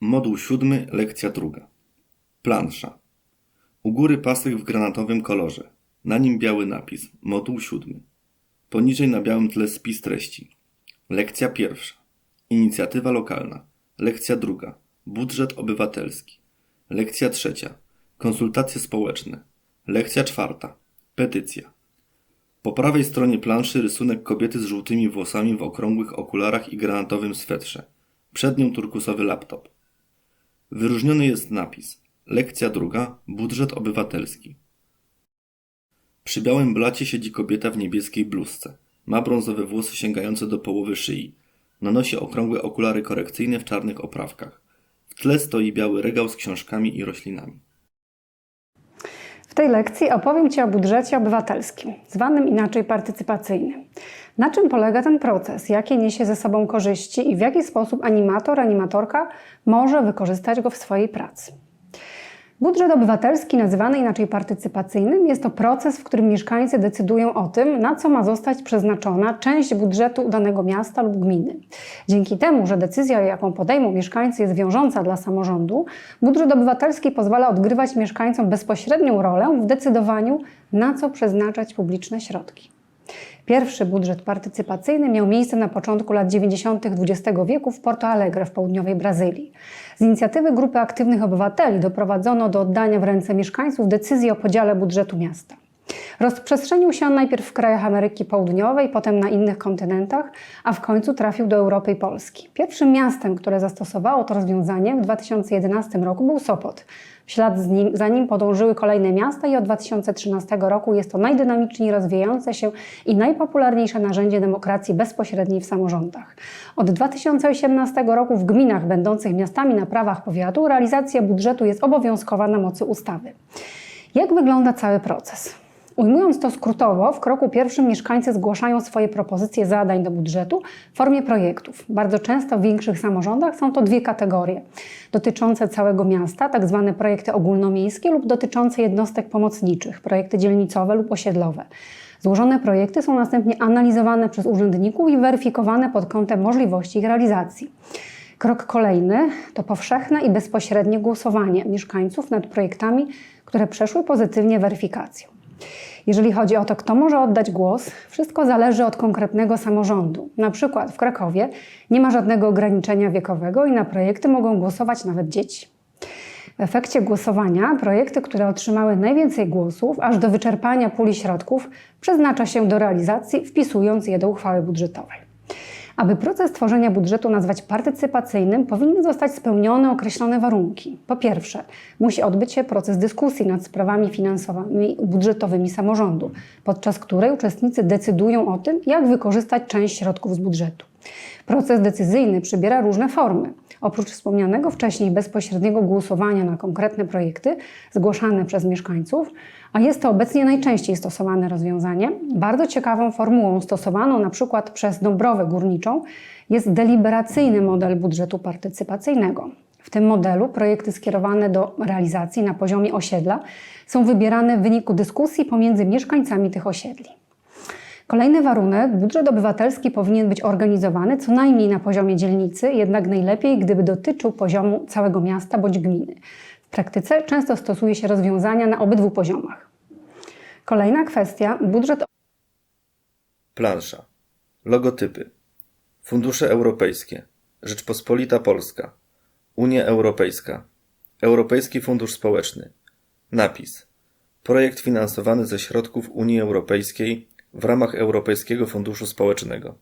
Moduł siódmy, lekcja druga. Plansza. U góry pasek w granatowym kolorze. Na nim biały napis. Moduł siódmy. Poniżej na białym tle spis treści. Lekcja pierwsza. Inicjatywa lokalna. Lekcja druga. Budżet obywatelski. Lekcja trzecia. Konsultacje społeczne. Lekcja czwarta. Petycja. Po prawej stronie planszy rysunek kobiety z żółtymi włosami w okrągłych okularach i granatowym swetrze. Przed nią turkusowy laptop. Wyróżniony jest napis. Lekcja druga. Budżet obywatelski. Przy białym blacie siedzi kobieta w niebieskiej bluzce. Ma brązowe włosy sięgające do połowy szyi. Na nosie okrągłe okulary korekcyjne w czarnych oprawkach. W tle stoi biały regał z książkami i roślinami. Tej lekcji opowiem Ci o budżecie obywatelskim, zwanym inaczej partycypacyjnym. Na czym polega ten proces, jakie niesie ze sobą korzyści i w jaki sposób animator, animatorka może wykorzystać go w swojej pracy. Budżet obywatelski, nazywany inaczej partycypacyjnym, jest to proces, w którym mieszkańcy decydują o tym, na co ma zostać przeznaczona część budżetu danego miasta lub gminy. Dzięki temu, że decyzja, jaką podejmą mieszkańcy, jest wiążąca dla samorządu, budżet obywatelski pozwala odgrywać mieszkańcom bezpośrednią rolę w decydowaniu, na co przeznaczać publiczne środki. Pierwszy budżet partycypacyjny miał miejsce na początku lat 90. XX wieku w Porto Alegre w południowej Brazylii. Z inicjatywy grupy aktywnych obywateli doprowadzono do oddania w ręce mieszkańców decyzji o podziale budżetu miasta. Rozprzestrzenił się on najpierw w krajach Ameryki Południowej, potem na innych kontynentach, a w końcu trafił do Europy i Polski. Pierwszym miastem, które zastosowało to rozwiązanie w 2011 roku był Sopot. W ślad z nim, za nim podążyły kolejne miasta i od 2013 roku jest to najdynamiczniej rozwijające się i najpopularniejsze narzędzie demokracji bezpośredniej w samorządach. Od 2018 roku w gminach będących miastami na prawach powiatu realizacja budżetu jest obowiązkowa na mocy ustawy. Jak wygląda cały proces? Ujmując to skrótowo, w kroku pierwszym mieszkańcy zgłaszają swoje propozycje zadań do budżetu w formie projektów. Bardzo często w większych samorządach są to dwie kategorie: dotyczące całego miasta, tak zwane projekty ogólnomiejskie, lub dotyczące jednostek pomocniczych, projekty dzielnicowe lub osiedlowe. Złożone projekty są następnie analizowane przez urzędników i weryfikowane pod kątem możliwości ich realizacji. Krok kolejny to powszechne i bezpośrednie głosowanie mieszkańców nad projektami, które przeszły pozytywnie weryfikację. Jeżeli chodzi o to, kto może oddać głos, wszystko zależy od konkretnego samorządu. Na przykład w Krakowie nie ma żadnego ograniczenia wiekowego i na projekty mogą głosować nawet dzieci. W efekcie głosowania projekty, które otrzymały najwięcej głosów, aż do wyczerpania puli środków, przeznacza się do realizacji, wpisując je do uchwały budżetowej. Aby proces tworzenia budżetu nazwać partycypacyjnym, powinny zostać spełnione określone warunki. Po pierwsze, musi odbyć się proces dyskusji nad sprawami finansowymi budżetowymi samorządu, podczas której uczestnicy decydują o tym, jak wykorzystać część środków z budżetu. Proces decyzyjny przybiera różne formy. Oprócz wspomnianego wcześniej bezpośredniego głosowania na konkretne projekty zgłaszane przez mieszkańców, a jest to obecnie najczęściej stosowane rozwiązanie, bardzo ciekawą formułą stosowaną na przykład przez Dąbrowę Górniczą jest deliberacyjny model budżetu partycypacyjnego. W tym modelu projekty skierowane do realizacji na poziomie osiedla są wybierane w wyniku dyskusji pomiędzy mieszkańcami tych osiedli. Kolejny warunek, budżet obywatelski powinien być organizowany co najmniej na poziomie dzielnicy, jednak najlepiej, gdyby dotyczył poziomu całego miasta bądź gminy. W praktyce często stosuje się rozwiązania na obydwu poziomach. Kolejna kwestia, budżet Plansza. Logotypy. Fundusze europejskie. Rzeczpospolita Polska. Unia Europejska. Europejski Fundusz Społeczny. Napis. Projekt finansowany ze środków Unii Europejskiej w ramach Europejskiego Funduszu Społecznego.